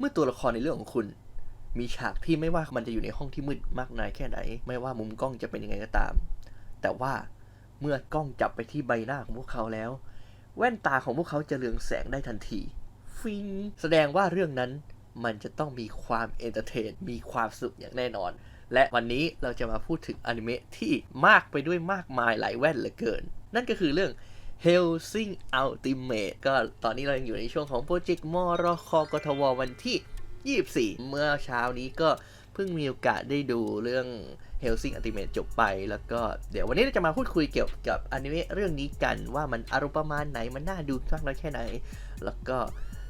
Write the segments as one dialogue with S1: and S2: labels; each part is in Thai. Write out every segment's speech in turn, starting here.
S1: เมื่อตัวละครในเรื่องของคุณ มีฉากที่ไม่ว่ามันจะอยู่ในห้องที่มืดมากน้อยแค่ไหน ไม่ว่ามุมกล้องจะเป็นยังไงก็ตาม แต่ว่าเมื่อกล้องจับไปที่ใบหน้าของพวกเขาแล้ว แว่นตาของพวกเขาจะเรืองแสงได้ทันที ฟิง แสดงว่าเรื่องนั้นมันจะต้องมีความเอนเตอร์เทน มีความสนุกอย่างแน่นอน และวันนี้เราจะมาพูดถึงอนิเมะที่มากไปด้วยมากมายหลายแว่นเหลือเกิน นั่นก็คือเรื่อง Helsing Ultimate ก็ตอนนี้เรายังอยู่ในช่วงของโปรเจกต์มรคกทววันที่ 24 เมื่อเช้านี้ก็เพิ่งมีโอกาสได้ดูเรื่อง Helsing Ultimate จบไป แล้วก็เดี๋ยววันนี้เราจะมาพูดคุยเกี่ยวกับอนิเมะเรื่องนี้กันว่ามันอารมณ์ประมาณไหนมันน่าดูมากน้อยแค่ไหน แล้วก็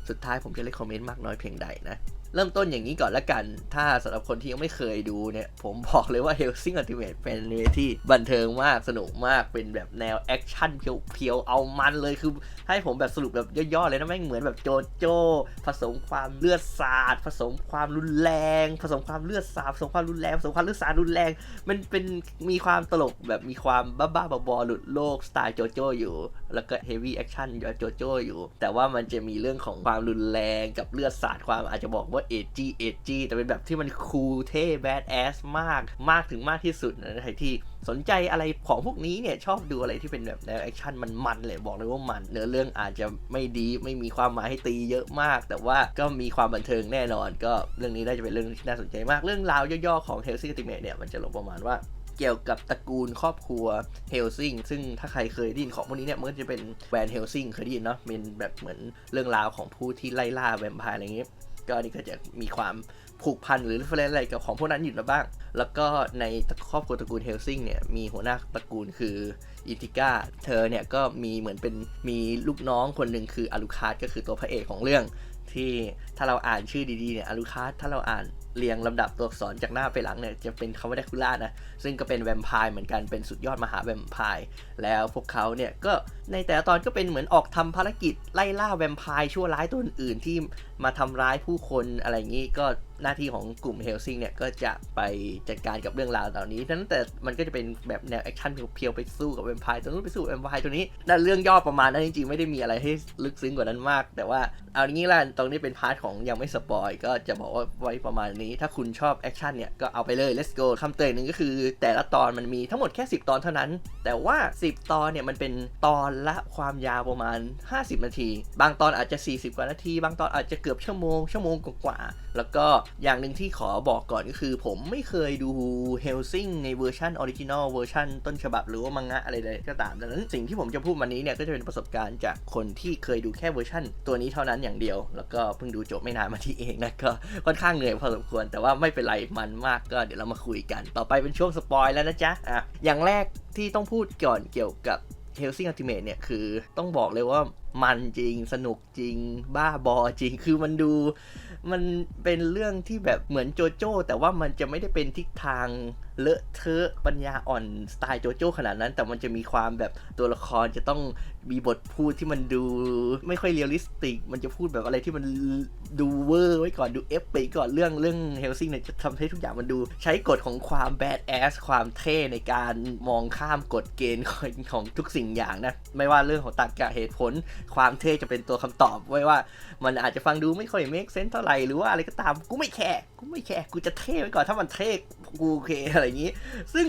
S1: สุดท้ายผมจะเลคคอมเมนต์มากน้อยเพียงใดนะ เริ่มต้นอย่างนี้ก่อนละกัน ถ้าสำหรับคนที่ยังไม่เคยดูเนี่ย ผมบอกเลยว่า Helsing Ultimate เป็นอนิเมะที่บันเทิงมากสนุกมากเป็นแบบแนวแอคชั่นเพียวๆ เอามันเลยคือ ให้ผมแบบสรุปแบบย่อๆ เลยนะแม่งเหมือนแบบโจโจ้ผสมความเลือดสาดผสมความรุนแรง ผสมความเลือดสาดผสมความรุนแรงผสมความเลือดสาดรุนแรง มันเป็นมีความตลกแบบมีความบ้าๆบอๆหลุดโลกสไตล์โจโจ้อยู่ แล้วก็เฮฟวี่แอคชั่นโจโจ้อยู่ แต่ว่ามันจะมีเรื่องของความรุนแรงกับเลือดสาดความอาจจะบอกว่าเอจีเอจีแต่เป็นแบบที่มันคูลเท่แบดแอสมาก มากถึงมากที่สุดนะใครที่สนใจอะไรของพวกนี้เนี่ย ชอบดูอะไรที่เป็นแบบแนวแอคชั่นมันมันเลยบอกเลยว่ามันเนื้อเรื่องอาจจะไม่ดีไม่มีความหมายให้ตีเยอะมาก แต่ว่าก็มีความบันเทิงแน่นอน ก็เรื่องนี้น่าจะเป็นเรื่องที่น่าสนใจมากเรื่องราวย่อๆของ Hellsing Ultimate เนี่ยมันจะลงประมาณว่าเกี่ยวกับตระกูลครอบครัวเฮลซิงซึ่งถ้าใครเคยได้ยินของพวกนี้เนี่ยมันก็จะเป็นแวนเฮลซิงเคยได้ยินเนาะเป็นแบบเหมือนเรื่องราวของผู้ที่ไล่ล่าแวมไพร์อะไรอย่างงี้ ก็อันนี้ก็จะมีความผูกพันหรือเฟรนอะไรกับของพวกนั้นอยู่มาบ้าง แล้วก็ในครอบครัวตระกูลเฮลซิงเนี่ยมีหัวหน้าตระกูลคืออิติก้า เธอเนี่ยก็มีเหมือนเป็นมีลูกน้องคนหนึ่งคืออารุคาสก็คือตัวพระเอกของเรื่อง ที่ถ้าเราอ่านชื่อดีๆเนี่ยอารุคาสถ้าเราอ่าน เรียงลำดับตัวอักษรจากหน้าไปหลังเนี่ยจะเป็นคำว่าแดคูล่านะ ซึ่งก็เป็นแวมไพร์เหมือนกันเป็นสุดยอดมหาแวมไพร์แล้วพวกเขาเนี่ยก็ในแต่ละตอนก็เป็นเหมือนออกทำภารกิจไล่ล่าแวมไพร์ชั่วร้ายตัวอื่นที่มาทำร้ายผู้คนอะไรอย่างนี้ก็ หน้าที่ของกลุ่มเฮลซิงเนี่ยก็จะไปจัดการกับเรื่องราวเหล่านี้นั้นแต่มันก็จะเป็นแบบแนวแอคชั่นเพียวๆไปสู้กับแวมไพร์ตัวนู้นไปสู้แวมไพร์ตัวนี้นั่นเรื่องย่อประมาณนั้นจริงๆไม่ได้มีอะไรให้ลึกซึ้งกว่านั้นมาก แต่ว่าเอางี้ละตรงนี้เป็นพาร์ทของยังไม่สปอยก็จะบอกว่าไว้ประมาณนี้ถ้าคุณชอบแอคชั่นเนี่ยก็เอาไปเลย let's go คำเตือนหนึ่งก็คือ แต่ละตอนมันมีทั้งหมดแค่ 10 ตอนเท่านั้น แต่ว่า 10 ตอนเนี่ยมันเป็นตอนละความยาวประมาณ 50 นาที บางตอนอาจจะ 40 กว่านาที บางตอนอาจจะเกือบชั่วโมงชั่วโมงกว่าแล้วก็อย่างหนึ่งที่ขอบอกก่อนก็คือ ผมไม่เคยดู Helsing ในเวอร์ชันออริจินอลเวอร์ชันต้นฉบับหรือว่ามังงะอะไรใดก็ตามดังนั้นสิ่งที่ผมจะพูดวันนี้เนี่ยก็จะเป็นประสบการณ์จากคนที่เคยดูแค่เวอร์ชันตัวนี้เท่านั้นอย่างเดียว แล้วก็เพิ่งดูจบไม่นานมาที่เองนะก็ค่อนข้างเหนื่อยพอสมควร แต่ว่าไม่เป็นไรมันมากก็เดี๋ยวเรามาคุยกัน ต่อไปเป็นช่วงสปอยแล้วนะจ๊ะอะอย่างแรกที่ต้องพูดก่อนเกี่ยวกับ Helsing Ultimate เนี่ยคือต้องบอกเลยว่ามันจริงสนุกจริง บ้าบอจริง คือมันดู มันเป็นเรื่องที่แบบเหมือนโจโจ้ แต่ว่ามันจะไม่ได้เป็นทิศทาง เลอะเทอะปัญญาอ่อนสไตล์โจโจ้ขนาดนั้น แต่มันจะมีความแบบตัวละครจะต้องมีบทพูดที่มันดูไม่ค่อยเรียลลิสติก มันจะพูดแบบอะไรที่มันดูเวอร์ไว้ก่อนดูเอฟไปก่อนเรื่องเรื่องเฮลซิงเนี่ยจะทำให้ทุกอย่างมันดู ใช้กฎของความแบดแอสความเท่ในการมองข้ามกฎเกณฑ์ของของทุกสิ่งอย่างนะ ไม่ว่าเรื่องของตรรกะเหตุผล ความเท่จะเป็นตัวคำตอบไว้ว่า มันอาจจะฟังดูไม่ค่อยเมคเซน s ์เท่าไหร่หรือว่าอะไรก็ตามกูไม่แคร์กูไม่แคร์กูจะเท่ไว้ก่อนถ้ามันเท่ กูโอเคอะไรอย่างนี้ ซึ่ง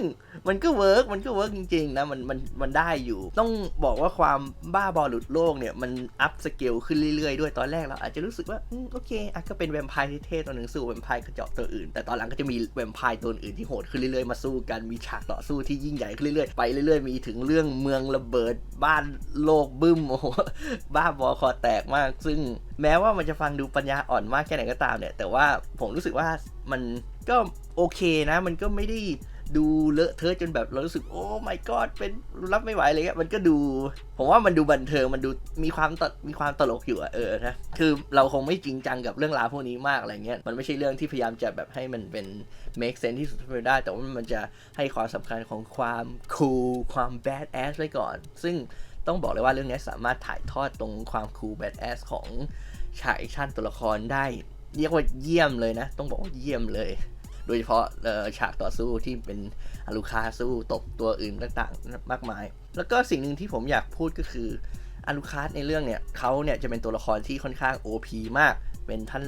S1: มันก็เวิร์กมันก็เวิร์กจริงๆนะมันมันมันได้อยู่ ต้องบอกว่าความบ้าบอหลุดโลกเนี่ยมันอัพสเกลขึ้นเรื่อยๆด้วยตอนแรกเราอาจจะรู้สึกว่าอโอเคอะก็เป็นแวมไพร์ที่เท่ตัวหนึ่งสู้แวมไพร์กระจอกตัวอื่น แต่ตอนหลังก็จะมีแวมไพร์ตัวอื่นที่โหดขึ้นเรื่อยๆมาสู้กันมีฉากต่อสู้ที่ยิ่งใหญ่ขึ้นเรื่อยๆไปเรื่อยๆมีถึงเรื่องเมืองระเบิดบ้านโลกบึ้มโอ้โหบ้าบอคอแตกมาก ซึ่งแม้ว่ามันจะฟังดูปัญญาอ่อนมากแค่ไหนก็ตามเนี่ย แต่ว่าผมรู้สึกว่ามัน ก็โอเคนะ มันก็ไม่ได้ดูเลอะเทอะจนแบบเรารู้สึกโอ้ my god เป็นรับไม่ไหวเลยอะมันก็ดู ผมว่ามันดูบันเทิงมันดูมีความตมีความตลกอยู่อะเออนะคือเราคงไม่จริงจังกับเรื่องราวพวกนี้มากอะไรเงี้ยมันไม่ใช่เรื่องที่พยายามจะแบบให้มันเป็น make sense ที่สุดไปได้ แต่ว่ามันจะให้ความสำคัญของความ cool ความ bad ass ไว้ก่อน ซึ่งต้องบอกเลยว่าเรื่องนี้สามารถถ่ายทอดตรงความคูลแบดแอสของฉากแอคชั่นตัวละครได้ เรียกว่าเยี่ยมเลยนะ ต้องบอกว่าเยี่ยมเลย โดยเฉพาะฉากต่อสู้ที่เป็นอารุคาสู้ตบตัวอื่นต่างๆ มากมาย แล้วก็สิ่งหนึ่งที่ผมอยากพูดก็คืออารุคาสในเรื่องเนี่ยเขาเนี่ยจะเป็นตัวละครที่ค่อนข้าง OP มากเป็นท่าน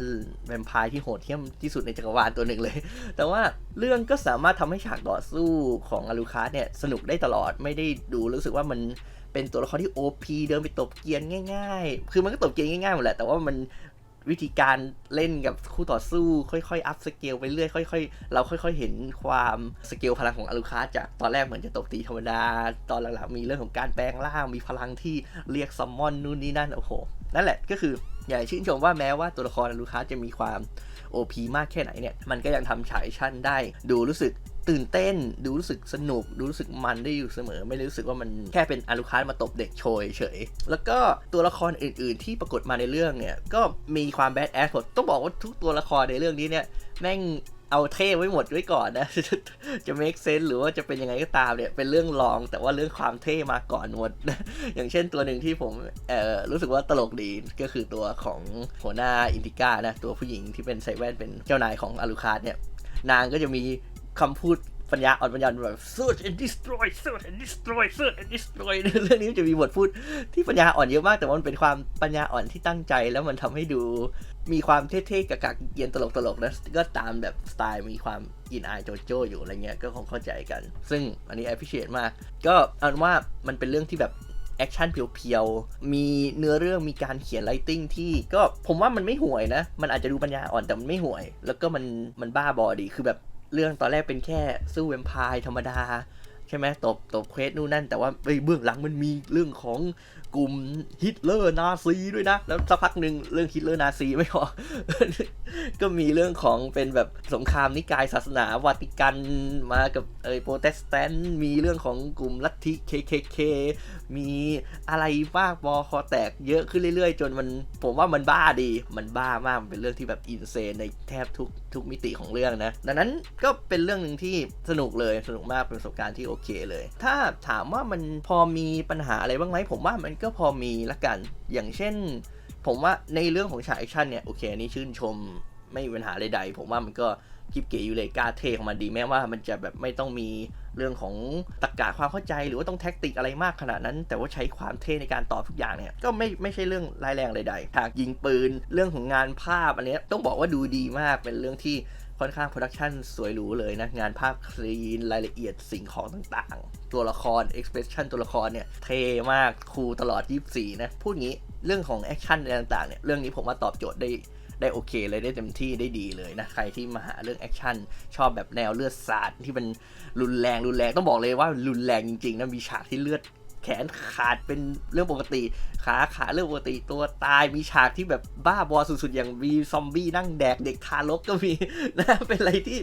S1: แวมไพร์ที่โหดเหี้ยมที่สุดในจักรวาลตัวหนึ่งเลย แต่ว่าเรื่องก็สามารถทำให้ฉากต่อสู้ของอารูคาสเนี่ยสนุกได้ตลอด ไม่ได้ดูรู้สึกว่ามันเป็นตัวละครที่ OP เดินไปตบเกียนง่าย ๆ คือมันก็ตบเกียนง่ายๆหมดแหละ แต่ว่ามัน วิธีการเล่นกับคู่ต่อสู้ ค่อยๆ อัพสเกลไปเรื่อยค่อยๆ เราค่อย ๆ เห็นความสเกลพลังของอารูคาจากตอนแรกเหมือนจะตบตีธรรมดา ตอนหลังๆมีเรื่องของการแปลงร่างมีพลังที่เรียกซัมมอนนู่นนี่นั่นโอ้โหนั่นแหละก็คืออยากให้ชื่นชมว่าแม้ว่าตัวละครอารูคาจะมีความ OP มากแค่ไหนเนี่ยมันก็ยังทำฉายชั่นได้ดูรู้สึก ตื่นเต้นดูรู้สึกสนุก ดูรู้สึกมันได้อยู่เสมอ ไม่ได้รู้สึกว่ามันแค่เป็นอารุคาสมาตบเด็กโชยเฉย แล้วก็ตัวละครอื่น ๆ ที่ปรากฏมาในเรื่องเนี่ย ก็มีความแบดแอสหมดต้องบอกว่าทุกตัวละครในเรื่องนี้เนี่ยแม่งเอาเท่ไว้หมดไว้ก่อนนะ จะ make sense หรือว่าจะเป็นยังไงก็ตามเนี่ย เป็นเรื่องรอง แต่ว่าเรื่องความเท่มาก่อนหมด อย่างเช่นตัวหนึ่งที่ผมเอ่อรู้สึกว่าตลกดีก็คือตัวของหัวหน้าอินติก้านะ ตัวผู้หญิงที่เป็นใส่แว่นเป็นเจ้านายของอารุคาสเนี่ย นางก็จะมี คำพูดปัญญาอ่อนปัญญาแบบ search and destroy search and destroy search and destroy เรื่องนี้มันจะมีบทพูดที่ปัญญาอ่อนเยอะมากแต่ว่ามันเป็นความปัญญาอ่อนที่ตั้งใจ แล้วมันทำให้ดูมีความเท่ๆกักเย็นตลกๆนะก็ตามแบบสไตล์มีความอินอายโจโจอยู่อะไรเงี้ยก็คงเข้าใจกัน ซึ่งอันนี้ appreciate มาก ก็เอาเป็นว่ามันเป็นเรื่องที่แบบแอคชั่นเพียวๆ มีเนื้อเรื่อง มีการเขียนไลติ้งที่ก็ผมว่ามันไม่ห่วยนะ มันอาจจะดูปัญญาอ่อนแต่มันไม่ห่วย แล้วก็มันมันบ้าบอดี คือแบบ เรื่องตอนแรกเป็นแค่สู้แวมไพร์ธรรมดา ใช่ไหมตบตบเควสนู่นนั่น แต่ว่าเฮ้ยเบื้องหลังมันมีเรื่องของ กลุ่มฮิตเลอร์นาซีด้วยนะ แล้วสักพักหนึ่งเรื่องฮิตเลอร์นาซีไม่พอ ก็มีเรื่องของเป็นแบบสงครามนิกายศาสนาวาติกันมากับเออโปรเตสแตนต์มีเรื่องของกลุ่มลัทธิ KKK มีอะไรบ้าบอคอแตกเยอะขึ้นเรื่อยๆ จนมันผมว่ามันบ้าดี มันบ้ามากมเป็นเรื่องที่แบบอินเซนในแทบทุกทุกมิติของเรื่องนะ ดังนั้นก็เป็นเรื่องหนึ่งที่สนุกเลยสนุกมากเป็นประสบการณ์ที่โอเคเลย ถ้าถามว่ามันพอมีปัญหาอะไรบ้างไหมผมว่ามันก็พอมีละกัน อย่างเช่น ผมว่าในเรื่องของฉากแอคชั่นเนี่ยโอเคอันนี้ชื่นชมไม่มีปัญหาใดๆ ผมว่ามันก็คลิปเก๋อยู่เลยกาเทของมันดีแม้ว่ามันจะแบบไม่ต้องมีเรื่องของตรรกะความเข้าใจหรือว่าต้องแท็กติกอะไรมากขนาดนั้น แต่ว่าใช้ความเท่ในการตอบทุกอย่างเนี่ยก็ไม่ไม่ใช่เรื่องร้ายแรงใดๆฉากยิงปืนเรื่องของงานภาพอันเนี้ยต้องบอกว่าดูดีมากเป็นเรื่องที่ ค่อนข้างโปรดักชันสวยหรูเลยนะ งานภาพคลีนรายละเอียดสิ่งของต่างๆ ตัวละคร expression ตัวละครเนี่ย เท่มากคูลตลอด 24 นะ พูดงี้เรื่องของแอคชั่นอะไรต่างๆเนี่ย เรื่องนี้ผมว่าตอบโจทย์ได้ได้โอเคเลยได้เต็มที่ได้ดีเลยนะ ใครที่มาหาเรื่องแอคชั่นชอบแบบแนวเลือดสาดที่มันรุนแรงรุนแรงต้องบอกเลยว่ารุนแรงจริงๆนะมีฉากที่เลือด แขนขาดเป็นเรื่องปกติ ขาขาเรื่องปกติ ตัวตายมีฉากที่แบบบ้าบอสุดๆ อย่างมีซอมบี้นั่งแดกเด็กทารกก็มีนะเป็นอะไรที่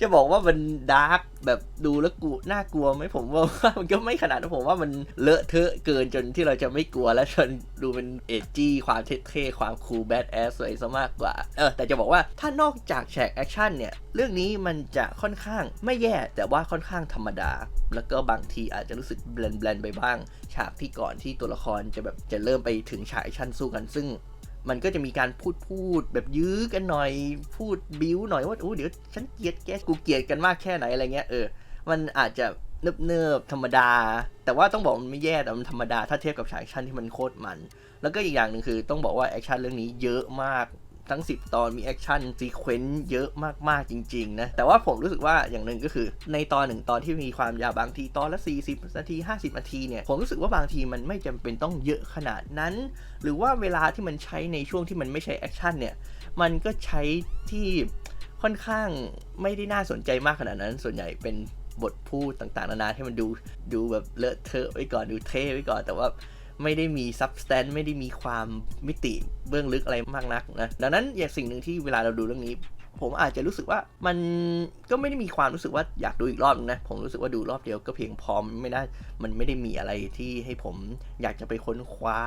S1: จะบอกว่ามันดาร์กแบบดูแล้วกูน่ากลัวไหมผมว่ามันก็ไม่ขนาดนั้นผมว่ามันเลอะเทอะเกินจนที่เราจะไม่กลัวแล้วจนดูเป็นเอจี้ความเท่ๆความคูลแบดแอสสวยซะมากกว่าเออแต่จะบอกว่าถ้านอกจากแฉกแอคชั่นเนี่ยเรื่องนี้มันจะค่อนข้างไม่แย่แต่ว่าค่อนข้างธรรมดา แล้วก็บางทีอาจจะรู้สึกแบลนๆไปบ้างฉากที่ก่อนที่ตัวละครจะแบบจะเริ่มไปถึงฉากแอคชั่นสู้กัน ซึ่งมันก็จะมีการพูดพูดแบบยื้อกันหน่อย พูดบิ้วหน่อยว่าโอ้เดี๋ยวฉันเกลียดแกกูเกลียดกันมากแค่ไหนอะไรเงี้ยเออมันอาจจะเนิบเนิบๆธรรมดา แต่ว่าต้องบอกมันไม่แย่แต่มันธรรมดาถ้าเทียบกับฉากแอคชั่นที่มันโคตรมัน แล้วก็อีกอย่างหนึ่งคือต้องบอกว่าแอคชั่นเรื่องนี้เยอะมาก ทั้ง 10 ตอนมีแอคชั่นซีเควนต์เยอะมาก ๆ จริง ๆ นะ แต่ว่าผมรู้สึกว่าอย่างหนึ่งก็คือ ในตอนหนึ่งตอนที่มีความยาวบางทีตอนละ 40 นาที 50 นาทีเนี่ย ผมรู้สึกว่าบางทีมันไม่จำเป็นต้องเยอะขนาดนั้น หรือว่าเวลาที่มันใช้ในช่วงที่มันไม่ใช่แอคชั่นเนี่ย มันก็ใช้ที่ค่อนข้างไม่ได้น่าสนใจมากขนาดนั้น ส่วนใหญ่เป็นบทพูดต่างๆ นานาให้มันดูดูแบบเลอะเทอะไว้ก่อนดูเท่ไว้ก่อนแต่ว่า ไม่ได้มีซับสแตนไม่ได้มีความมิติเบื้องลึกอะไรมากนักนะดังนั้นอย่างสิ่งหนึ่งที่เวลาเราดูเรื่องนี้ ผมอาจจะรู้สึกว่ามันก็ไม่ได้มีความรู้สึกว่าอยากดูอีกรอบนะ ผมรู้สึกว่าดูรอบเดียวก็เพียงพอไม่ได้มันไม่ได้มีอะไรที่ให้ผมอยากจะไปค้นคว้า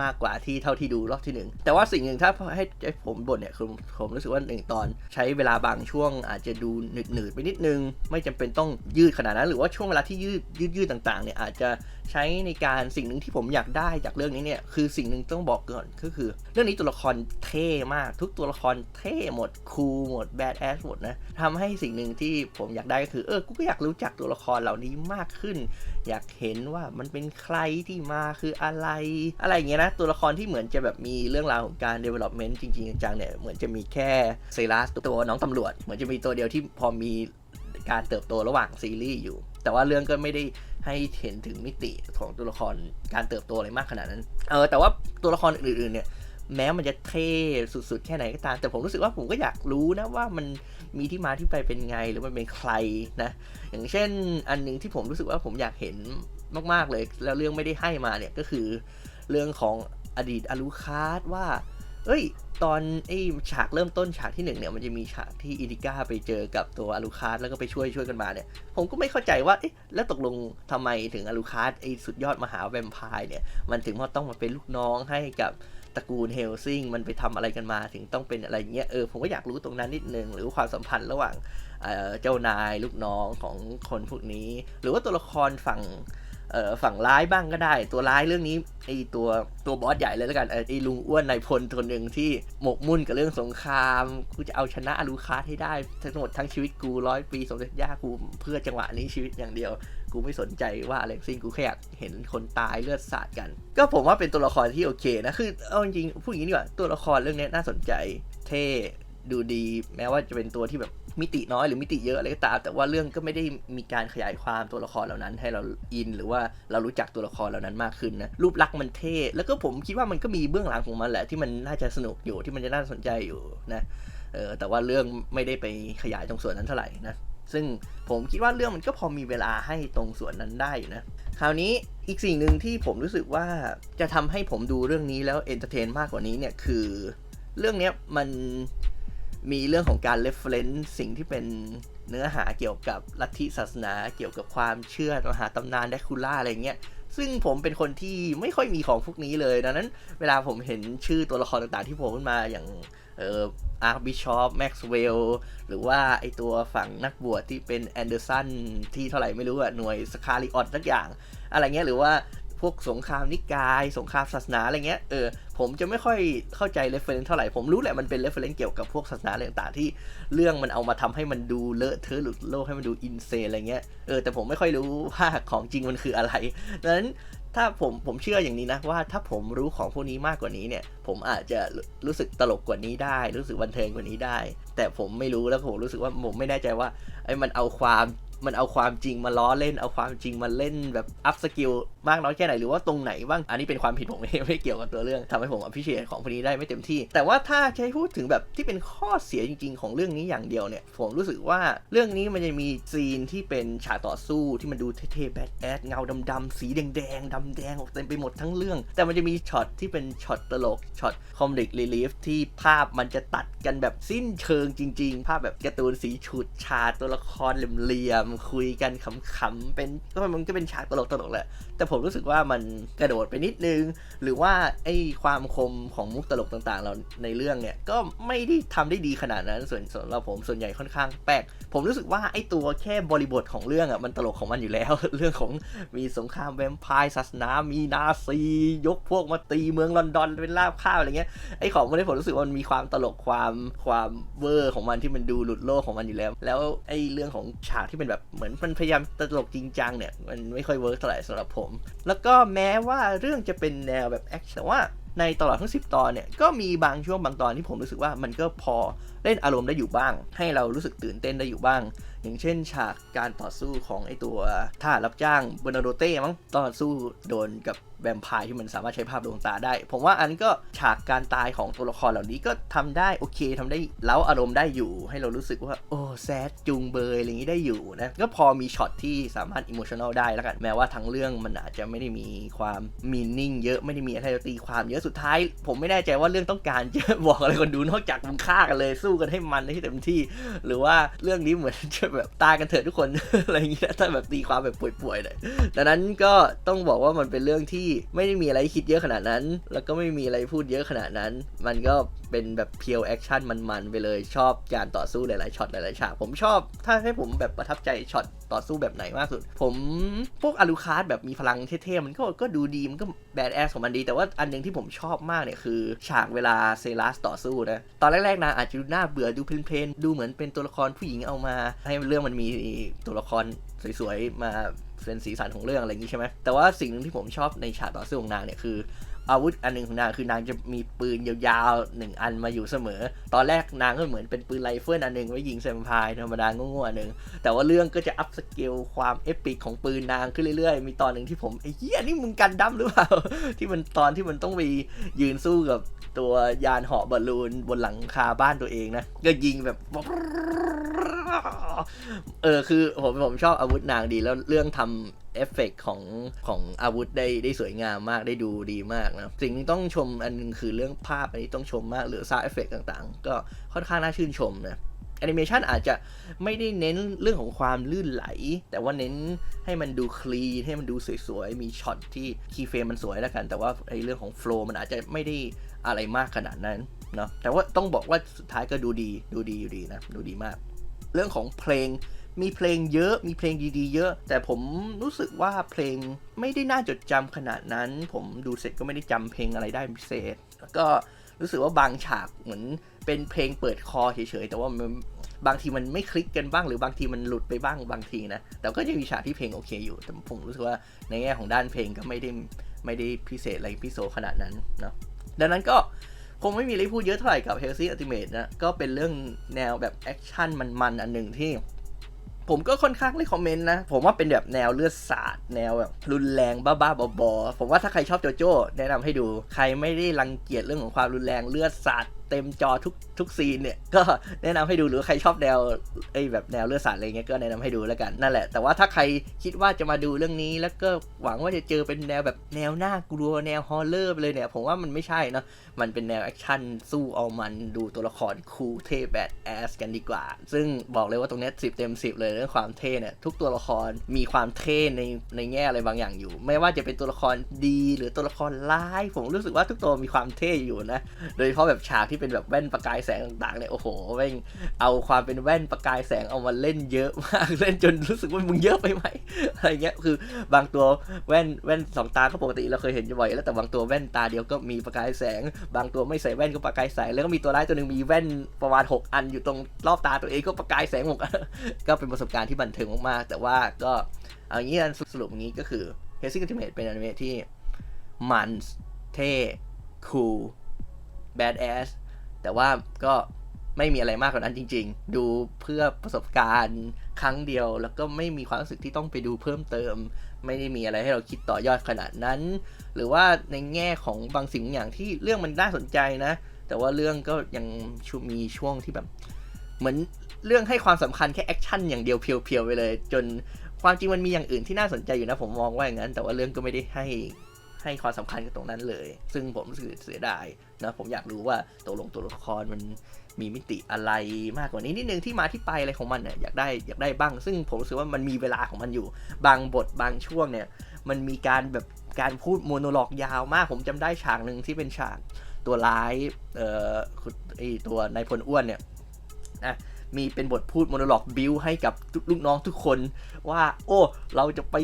S1: มากกว่าที่เท่าที่ดูรอบที่หนึ่งแต่ว่าสิ่งหนึ่งถ้าให้ผมบ่นเนี่ยคือผมรู้สึกว่าหนึ่งตอน ใช้เวลาบางช่วง อาจจะดูหนืดๆไปนิดนึง ไม่จำเป็นต้องยืดขนาดนั้น หรือว่าช่วงเวลาที่ยืดยืดยืดต่างๆเนี่ยอาจจะ ใช้ในการสิ่งหนึ่งที่ผมอยากได้จากเรื่องนี้เนี่ยคือสิ่งหนึ่งต้องบอกก่อนก็คือ เรื่องนี้ตัวละครเท่มากทุกตัวละครเท่หมดคูลหมดแบดแอสหมดนะทำให้สิ่งหนึ่งที่ผมอยากได้ก็คือเออกูก็อยากรู้จักตัวละครเหล่านี้มากขึ้น อยากเห็นว่ามันเป็นใครที่มาคืออะไร อะไรอย่างเงี้ยนะตัวละครที่เหมือนจะแบบมีเรื่องราวของการ development จริงๆจังๆเนี่ยเหมือนจะมีแค่เซรัสตัวน้องตำรวจ เหมือนจะมีตัวเดียวที่พอมีการเติบโตระหว่างซีรีส์อยู่ แต่ว่าเรื่องก็ไม่ได้ ให้เห็นถึงมิติของตัวละครการเติบโตอะไรมากขนาดนั้น เออแต่ว่าตัวละครอื่นๆเนี่ยแม้มันจะเท่สุดๆ แค่ไหนก็ตาม แต่ผมรู้สึกว่าผมก็อยากรู้นะว่ามันมีที่มาที่ไปเป็นไงหรือมันเป็นใครนะ อย่างเช่นอันหนึงที่ผมรู้สึกว่าผมอยากเห็นมากๆเลย แล้วเรื่องไม่ได้ให้มาเนี่ยก็คือเรื่องของอดีตอลูคาร์ดว่า เอ้ย ตอนไอ้ฉากเริ่มต้นฉากที่หนึ่งเนี่ยมันจะมีฉากที่อิดิก้าไปเจอกับตัวอลูคาร์ดแล้วก็ไปช่วยช่วยกันมาเนี่ย ผมก็ไม่เข้าใจว่าเอ๊ะแล้วตกลงทำไมถึงอลูคาร์ดไอ้สุดยอดมหาแวมไพร์เนี่ย มันถึงว่าต้องมาเป็นลูกน้องให้กับตระกูลเฮลซิงมันไปทำอะไรกันมาถึงต้องเป็นอะไรเงี้ยเออผมก็อยากรู้ตรงนั้นนิดนึง หรือความสัมพันธ์ระหว่างเเจ้านายลูกน้องของคนพวกนี้ หรือว่าตัวละครฝั่ง เอ่อฝั่งร้ายบ้างก็ได้ ตัวร้ายเรื่องนี้ไอตัวตัวบอสใหญ่เลยแล้วกันไอลุงอ้วนนายพลคนหนึ่งที่หมกมุ่นกับเรื่องสงครามกูจะเอาชนะอลูคาร์ทให้ได้ทั้งหมดทั้งชีวิตกูร้อยปีสมเด็จย่ากูเพื่อจังหวะนี้ชีวิตอย่างเดียว กูไม่สนใจว่าอะไรทั้งสิ้นกูแค่อยากเห็นคนตายเลือดสาดกัน ก็ผมว่าเป็นตัวละครที่โอเคนะคือเอาจริงๆพูดอย่างนี้ดีกว่าตัวละครเรื่องนี้น่าสนใจ เท่ดูดี แม้ว่าจะเป็นตัวที่แบบ มิติน้อยหรือมิติเยอะอะไรก็ตาม แต่ว่าเรื่องก็ไม่ได้มีการขยายความตัวละครเหล่านั้น ให้เราอิน หรือว่าเรารู้จักตัวละครเหล่านั้นมากขึ้นนะรูปลักษณ์มันเท่แล้วก็ผมคิดว่ามันก็มีเบื้องหลังของมันแหละที่มันน่าจะสนุกอยู่ที่มันจะน่าสนใจอยู่นะเออแต่ว่าเรื่องไม่ได้ไปขยายตรงส่วนนั้นเท่าไหร่นะซึ่งผมคิดว่าเรื่องมันก็พอมีเวลาให้ตรงส่วนนั้นได้อยู่นะคราวนี้อีกสิ่งหนึ่งที่ผมรู้สึกว่าจะทำให้ผมดูเรื่องนี้แล้วเอนเตอร์เทนมากกว่านี้เนี่ยคือ เรื่องเนี้ยมัน มีเรื่องของการ reference สิ่งที่เป็นเนื้อหาเกี่ยวกับลัทธิศาสนา เกี่ยวกับความเชื่อมหาตำนานแดคูล่าอะไรเงี้ยซึ่งผมเป็นคนที่ไม่ค่อยมีของพวกนี้เลยดังนั้นเวลาผมเห็นชื่อตัวละครต่างๆที่โผล่ขึ้นมาอย่างเอ่ออาร์บิชอปแม็กซ์เวลหรือว่าไอตัวฝั่งนักบวชที่เป็นแอนเดอร์สันที่เท่าไหร่ไม่รู้อะหน่วยสคาริออตสักอย่าง อะไรเงี้ยหรือว่า พวกสงครามนิกาย สงครามศาสนาอะไรเงี้ยเออผมจะไม่ค่อยเข้าใจเรฟเฟรนเท่าไหร่ ผมรู้แหละมันเป็นเรฟเฟรนเกี่ยวกับพวกศาสนาอะไรต่างๆที่เรื่องมันเอามาทำให้มันดูเลอะเทอะหลุดโลกให้มันดูอินเซอะไรเงี้ยเออแต่ผมไม่ค่อยรู้ว่าของจริงมันคืออะไรดังนั้นถ้าผมผมเชื่ออย่างนี้นะว่าถ้าผมรู้ของพวกนี้มากกว่านี้เนี่ย ผมอาจจะรู้สึกตลกกว่านี้ได้ รู้สึกบันเทิงกว่านี้ได้ แต่ผมไม่รู้แล้วผมรู้สึกว่าผมไม่แน่ใจว่าไอ้มันเอาความ มันเอาความจริงมาล้อเล่น เอาความจริงมาเล่นแบบอัพสกิลมากน้อยแค่ไหนหรือว่าตรงไหนบ้าง อันนี้เป็นความผิดผมเองไม่เกี่ยวกับตัวเรื่องทำให้ผมอภิเชษของพวกนี้ได้ไม่เต็มที่ แต่ว่าถ้าใช้พูดถึงแบบที่เป็นข้อเสียจริง ๆ ของเรื่องนี้อย่างเดียวเนี่ย ผมรู้สึกว่าเรื่องนี้มันจะมีซีนที่เป็นฉากต่อสู้ที่มันดูเท่ๆแบดแอดเงาดำๆสีแดงๆดำแดงออกเต็มไปหมดทั้งเรื่อง แต่มันจะมีช็อตที่เป็นช็อตตลกช็อตคอมดิกรีลีฟที่ภาพมันจะตัดกันแบบสิ้นเชิงจริง ๆ ภาพแบบการ์ตูนสีฉูดฉาดตัวละครเหลี่ยมๆคุยกันขำๆเป็นก็มันก็เป็นฉากตลกๆแหละ แต่ผมรู้สึกว่ามันกระโดดไปนิดนึง หรือว่าไอ้ความคมของมุกตลกต่างๆ เราในเรื่องเนี่ยก็ไม่ได้ทำได้ดีขนาดนั้นส่วนส่วนเราผมส่วนใหญ่ค่อนข้างแปลกผมรู้สึกว่าไอ้ตัวแค่บริบทของเรื่องอะมันตลกของมันอยู่แล้ว เรื่องของมีสงครามแวมไพร์ศาสนามีนาซี ยกพวกมาตีเมืองลอนดอนเป็นลาบข้าวอะไรเงี้ยไอ้ของพวกนี้ผมรู้สึกว่ามันมีความตลกความความเวอร์ของมันที่มันดูหลุดโลกของมันอยู่แล้ว แล้วไอ้เรื่องของฉากที่เป็นแบบเหมือนมันพยายามตลกจริงจังเนี่ย มันไม่ค่อยเวิร์กเท่าไหร่สำหรับผม แล้วก็แม้ว่าเรื่องจะเป็นแนวแบบแอคชั่นแต่ว่าในตลอดทั้ง 10 ตอนเนี่ย ก็มีบางช่วงบางตอนที่ผมรู้สึกว่ามันก็พอ เล่นอารมณ์ได้อยู่บ้าง ให้เรารู้สึกตื่นเต้นได้อยู่บ้าง อย่างเช่น ฉากการต่อสู้ของไอตัวทหารับจ้างเบอร์นาโดเต้มั้งตอนสู้โดนกับแวมไพร์ที่มันสามารถใช้ภาพดวงตาได้ ผมว่าอันนี้ก็ฉากการตายของตัวละครเหล่านี้ก็ทำได้โอเคทำได้เล้าอารมณ์ได้อยู่ ให้เรารู้สึกว่า โอ้แซดจุงเบยอะไรอย่างนี้ได้อยู่นะก็พอมีช็อตที่สามารถอิโมชัน a ลได้แล้วกัน แม้ว่าทั้งเรื่องมันอาจจะไม่ได้มีความมีนิ่งเยอะไม่ได้มีอะไรตีความเยอะสุดท้าย ผมไม่แน่ใจว่าเรื่องต้องการจะบอกอะไรคนดูนอกจากมึงฆ่ากันเลยสู้กันให้มันให้เต็มที่ หรือว่าเรื่องนี้เหมือนจะแบบตายกันเถอะทุกคน อะไรอย่างเงี้ยถ้าแบบตีความแบบป่วยๆหน่อยดังนั้นก็ต้องบอกว่ามันเป็นเรื่องที่ไม่ได้มีอะไรคิดเยอะขนาดนั้น แล้วก็ไม่มีอะไรพูดเยอะขนาดนั้น มันก็เป็นแบบเพียวแอคชั่นมันๆไปเลยชอบการต่อสู้หลายๆช็อตหลายๆฉากผมชอบถ้าให้ผมแบบประทับใจช็อตต่อสู้แบบไหนมากสุด ผมพวกอารูคาร์ดแบบมีพลังเท่ๆ มันก็ก็ดูดี มันก็แบดแอสของมันดี แต่ว่าอันหนึงที่ผมชอบมากเนี่ยคือ ฉากเวลาเซรัสต่อสู้นะ ตอนแรกๆนางอาจจะดูน่าเบื่อดูเพลนๆดูเหมือนเป็นตัวละครผู้หญิงเอามา ให้เรื่องมันมีตัวละครสวยๆมาเป็นสีสันของเรื่องอะไรอย่างนี้ใช่ไหมแต่ว่าสิ่งหนึ่งที่ผมชอบในฉากต่อสู้ของนางเนี่ยคืออาวุธอันหนึ่งของนางคือนางจะมีปืนยาวๆหนึ่งอันมาอยู่เสมอ ตอนแรกนางก็เหมือนเป็นปืนไรเฟิลอันหนึ่งไว้ยิงแซมพายธรรมดาโง่ๆอันหนึ่งแต่ว่าเรื่องก็จะอัพสเกลความเอปิกของปืนนางขึ้นเรื่อยๆ มีตอนหนึ่งที่ผมไอ้เหี้ยนี่มึงกันดั้มหรือเปล่า ที่มันตอนที่มันต้องไปยืนสู้กับ ตัวยานเหาะบอลลูนบนหลังคาบ้านตัวเองนะ ก็ยิงแบบเออคือผมผมชอบอาวุธนางดีแล้วเรื่องทำเอฟเฟกต์ของของอาวุธได้ได้สวยงามมากได้ดูดีมากนะสิ่งที่ต้องชมอันหนึงคือเรื่องภาพอันนี้ต้องชมมากหรือซาวเอฟเฟกต่างๆ ก็ค่อนข้างน่าชื่นชมนะแอนิเมชันอาจจะไม่ได้เน้นเรื่องของความลื่นไหล แต่ว่าเน้นให้มันดูคลีนให้มันดูสวยๆ มีช็อตที่คีย์เฟรมมันสวยแล้วกัน แต่ว่าไอ้เรื่องของโฟล์มันอาจจะไม่ได้ อะไรมากขนาดนั้นเนาะแต่ว่าต้องบอกว่าสุดท้ายก็ดูดีดูดีอยู่ดีนะดูดีมาก เรื่องของเพลงมีเพลงเยอะมีเพลงดีๆ เยอะ แต่ผมรู้สึกว่าเพลงไม่ได้น่าจดจำขนาดนั้น ผมดูเสร็จก็ไม่ได้จำเพลงอะไรได้พิเศษ แล้วก็รู้สึกว่าบางฉากเหมือนเป็นเพลงเปิดคอเฉยๆแต่ว่ามันบางทีมันไม่คลิกกันบ้างหรือบางทีมันหลุดไปบ้างบางทีนะ แต่ก็ยังมีฉากที่เพลงโอเคอยู่แต่ผมรู้สึกว่าในแง่ของด้านเพลงก็ไม่ได้ไม่ได้พิเศษอะไรพิโซขนาดนั้นเนาะ ดังนั้นก็คงไม่มีอะไรพูดเยอะเท่าไหร่กับ Healthy Ultimate นะ ก็เป็นเรื่องแนวแบบแอคชั่นมันๆ อันหนึ่งที่ ผมก็ค่อนข้างเลยคอมเมนต์นะ ผมว่าเป็นแบบแนวเลือดสาด แนวแบบรุนแรงบ้าๆบอๆผมว่าถ้าใครชอบโจโจ้ แนะนำให้ดู ใครไม่ได้รังเกียจเรื่องของความรุนแรงเลือดสาด เต็มจอทุกทุกซีนเนี่ย ก็แนะนำให้ดูหรือใครชอบแนวไอ้แบบแนวเลือดสาดอะไรเงี้ยก็แนะนำให้ดูแล้วกันนั่นแหละ แต่ว่าถ้าใครคิดว่าจะมาดูเรื่องนี้ แล้วก็หวังว่าจะเจอเป็นแนวแบบแนวน่ากลัวแนวฮอลเลอร์ไปเลยเนี่ย ผมว่ามันไม่ใช่เนาะมันเป็นแนวแอคชั่นสู้เอามันดูตัวละครคูลเท่แบดแอสกันดีกว่า ซึ่งบอกเลยว่าตรงนี้สิบเต็มสิบเลยเรื่องความเท่เนี่ยทุกตัวละครมีความเท่ในในแง่อะไรบางอย่างอยู่ ไม่ว่าจะเป็นตัวละครดีหรือตัวละครร้าย ผมรู้สึกว่าทุกตัวมีความเท่อยู่นะ โดยเฉพาะแบบฉากที่เป็นแบบแว่นประกายแสงต่างๆเนี่ยโอ้โหแม่งเอาความเป็นแว่นประกายแสงเอามาเล่นเยอะมากเล่นจนรู้สึกว่ามึงเยอะไปไหมอะไรเงี้ยคือบางตัวแว่นแว่นสองตาก็ปกติเราเคยเห็นบ่อยแล้วแต่บางตัวแว่นตาเดียวก็มีประกายแสง บางตัวไม่ใส่แว่นก็ประกายแสงแล้วก็มีตัวร้ายตัวหนึ่งมีแว่นประมาณ6อันอยู่ตรงรอบตาตัวเองก็ประกายแสงหกอันก็เป็นประสบการณ์ที่บันเทิงมากๆแต่ว่าก็เอางี้กันสรุปงี้ก็คือ h e l s i n g Ultimate เป็นอนิเมะที่มันเท่คูลแบดแอส แต่ว่าก็ไม่มีอะไรมากกว่านั้นจริง ๆ ดูเพื่อประสบการณ์ครั้งเดียว แล้วก็ไม่มีความรู้สึกที่ต้องไปดูเพิ่มเติม ไม่ได้มีอะไรให้เราคิดต่อยอดขนาดนั้น หรือว่าในแง่ของบางสิ่งบางอย่างที่เรื่องมันน่าสนใจนะ แต่ว่าเรื่องก็ยังชูมีช่วงที่แบบ เหมือนเรื่องให้ความสำคัญแค่แอคชั่นอย่างเดียวเพียวๆไปเลย จนความจริงมันมีอย่างอื่นที่น่าสนใจอยู่นะผมมองว่าอย่างนั้น แต่ว่าเรื่องก็ไม่ได้ให้ ให้ความสำคัญกับตรงนั้นเลย ซึ่งผมรู้สึกเสียดายนะผมอยากรู้ว่าตัวลงตัวละครมันมีมิติอะไรมากกว่านี้นิดนึงที่มาที่ไปอะไรของมันเนี่ยอยากได้อยากได้บ้าง ซึ่งผมรู้สึกว่ามันมีเวลาของมันอยู่ บางบทบางช่วงเนี่ยมันมีการแบบการพูดโมโนโลกยาวมาก ผมจำได้ฉากหนึ่งที่เป็นฉากตัวร้ายเอ่อไอตัวนายพลอ้วนเนี่ยนะมีเป็นบทพูดโมโนโลกบิวให้กับลูกน้องทุกคนว่า โอ้ เราจะไป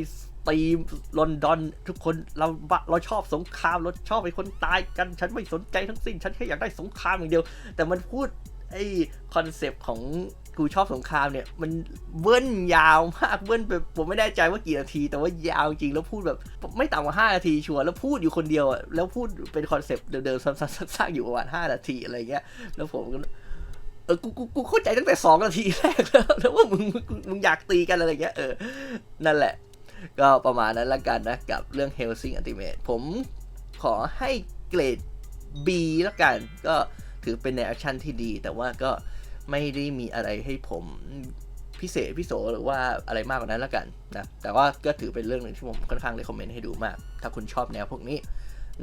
S1: ตีมลอนดอน ทุกคนเราเราชอบสงครามเราชอบให้คนตายกันฉันไม่สนใจทั้งสิ้น ฉันแค่อยากได้สงครามอย่างเดียว แต่มันพูดไอ้คอนเซปต์ของกูชอบสงครามเนี่ย มันเบิ้ลยาวมากเบิ้ลแบบผมไม่แน่ใจว่ากี่นาที แต่ว่ายาวจริงแล้วพูดแบบไม่ต่ำกว่า 5 นาทีชัวร์แล้วพูดอยู่คนเดียวอะแล้วพูดเป็นคอนเซปต์เดิมๆซ้ำๆๆอยู่ประมาณ5นาทีอะไรเงี้ยแล้วผมก็เออกูกูกูเข้าใจตั้งแต่2นาทีแรกแล้วแล้วว่ามึงมึงอยากตีกันอะไรเงี้ยเออนั่นแหละ ก็ประมาณนั้นละกันนะ กับเรื่อง Helsing Ultimate ผมขอให้เกรด B ละกัน ก็ถือเป็นในแอคชั่นที่ดี แต่ว่าก็ไม่ได้มีอะไรให้ผมพิเศษพิโสหรือว่าอะไรมากกว่านั้นละกันนะ แต่ว่าก็ถือเป็นเรื่องหนึ่งที่ผมค่อนข้างเลยคอมเมนต์ให้ดูมาก ถ้าคุณชอบแนวพวกนี้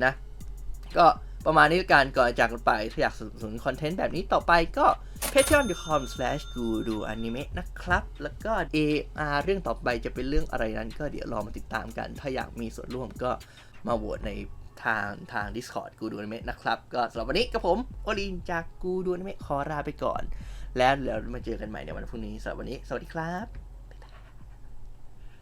S1: นะ ก็ ประมาณนี้กันก่อนจากกันไปถ้าอยากสนับสนุนคอนเทนต์แบบนี้ต่อไปก็ patreon.com/gudu anime นะครับ แล้วก็ AR เรื่องต่อไปจะเป็นเรื่องอะไรนั้น ก็เดี๋ยวรอมาติดตามกัน ถ้าอยากมีส่วนร่วมก็มาโหวตในทางทาง Discord กูดูอนิเมะนะครับ ก็สำหรับวันนี้กับผมโอลินจากกูดูอนิเมะขอลาไปก่อน แล้วเดี๋ยวมาเจอกันใหม่ในวันพรุ่งนี้สำหรับวันนี้ สวัสดีครับ